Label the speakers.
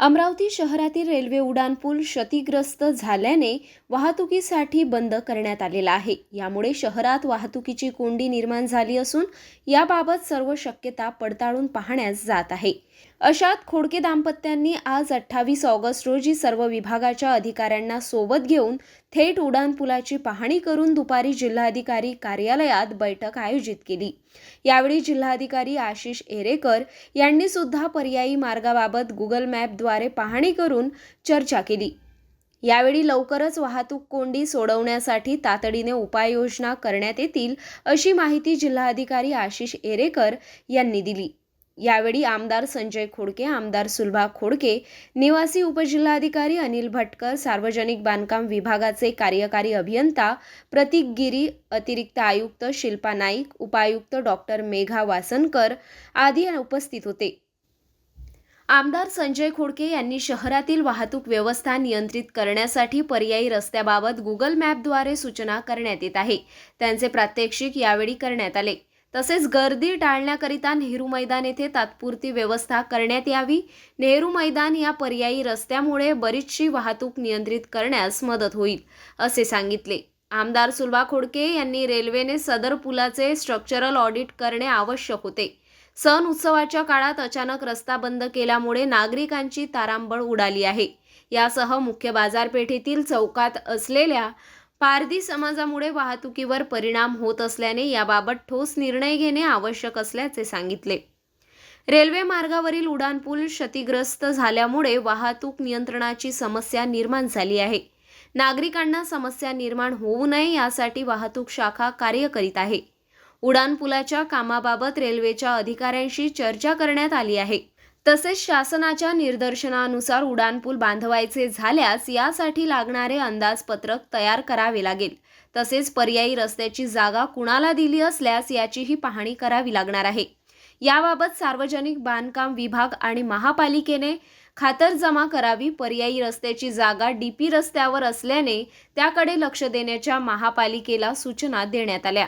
Speaker 1: अमरावती शहरातील रेल्वे उड्डाणपूल क्षतिग्रस्त झाल्याने वाहतुकीसाठी बंद करण्यात आलेला आहे. यामुळे शहरात वाहतुकीची कोंडी निर्माण झाली असून याबाबत सर्व शक्यता पडताळून पाहण्यास जात आहे. अशात खोडके दाम्पत्यांनी आज अठ्ठावीस ऑगस्ट रोजी सर्व विभागाच्या अधिकाऱ्यांना सोबत घेऊन थेट उड्डाणपुलाची पाहणी करून दुपारी जिल्हाधिकारी कार्यालयात बैठक आयोजित केली. यावेळी जिल्हाधिकारी आशिष एरेकर यांनी सुद्धा पर्यायी मार्गाबाबत गुगल मॅपद्वारे पाहणी करून चर्चा केली. यावेळी लवकरच वाहतूक कोंडी सोडवण्यासाठी तातडीने उपाययोजना करण्यात येतील अशी माहिती जिल्हाधिकारी आशिष एरेकर यांनी दिली. यावेळी आमदार संजय खोडके आमदार सुलभा खोडके निवासी उपजिल्हाधिकारी अनिल भटकर सार्वजनिक बांधकाम विभागाचे कार्यकारी अभियंता प्रतीक गिरी अतिरिक्त आयुक्त शिल्पा नाईक उपायुक्त डॉक्टर मेघा वासनकर आदी उपस्थित होते. आमदार संजय खोडके यांनी शहरातील वाहतूक व्यवस्था नियंत्रित करण्यासाठी पर्यायी रस्त्याबाबत गुगल मॅपद्वारे सूचना करण्यात येत आहे. त्यांचे प्रात्यक्षिक यावेळी करण्यात आले. तसेच गर्दी टाळण्याकरिता नेहरू मैदान येथे तात्पुरती व्यवस्था करण्यात यावी. नेहरू मैदान या पर्यायी रस्त्यामुळे बरीचशी वाहतूक नियंत्रित करण्यास मदत होईल असे सांगितले. आमदार सुलभा खोडके यांनी रेल्वेने सदर पुलाचे स्ट्रक्चरल ऑडिट करणे आवश्यक होते. सण उत्सवाच्या काळात अचानक रस्ता बंद केल्यामुळे नागरिकांची तारांबळ उडाली आहे. यासह मुख्य बाजारपेठेतील चौकात असलेल्या पारधी समाजामुळे वाहतुकीवर परिणाम होत असल्याने याबाबत ठोस निर्णय घेणे आवश्यक असल्याचे सांगितले. रेल्वे मार्गावरील उड्डाणपूल क्षतिग्रस्त झाल्यामुळे वाहतूक नियंत्रणाची समस्या निर्माण झाली आहे. नागरिकांना समस्या निर्माण होऊ नये यासाठी वाहतूक शाखा कार्य करीत आहे. उड्डाणपुलाच्या कामाबाबत रेल्वेच्या अधिकाऱ्यांशी चर्चा करण्यात आली आहे. तसेच शासनाच्या निर्देशनानुसार उड्डाणपूल बांधवायचे झाल्यास यासाठी लागणारे अंदाजपत्रक तयार करावे लागेल. तसेच पर्यायी रस्त्याची जागा कुणाला दिली असल्यास याचीही पाहणी करावी लागणार आहे. याबाबत सार्वजनिक बांधकाम विभाग आणि महापालिकेने खातरजमा करावी. पर्यायी रस्त्याची जागा डीपी रस्त्यावर असल्याने त्याकडे लक्ष देण्याच्या महापालिकेला सूचना देण्यात आल्या.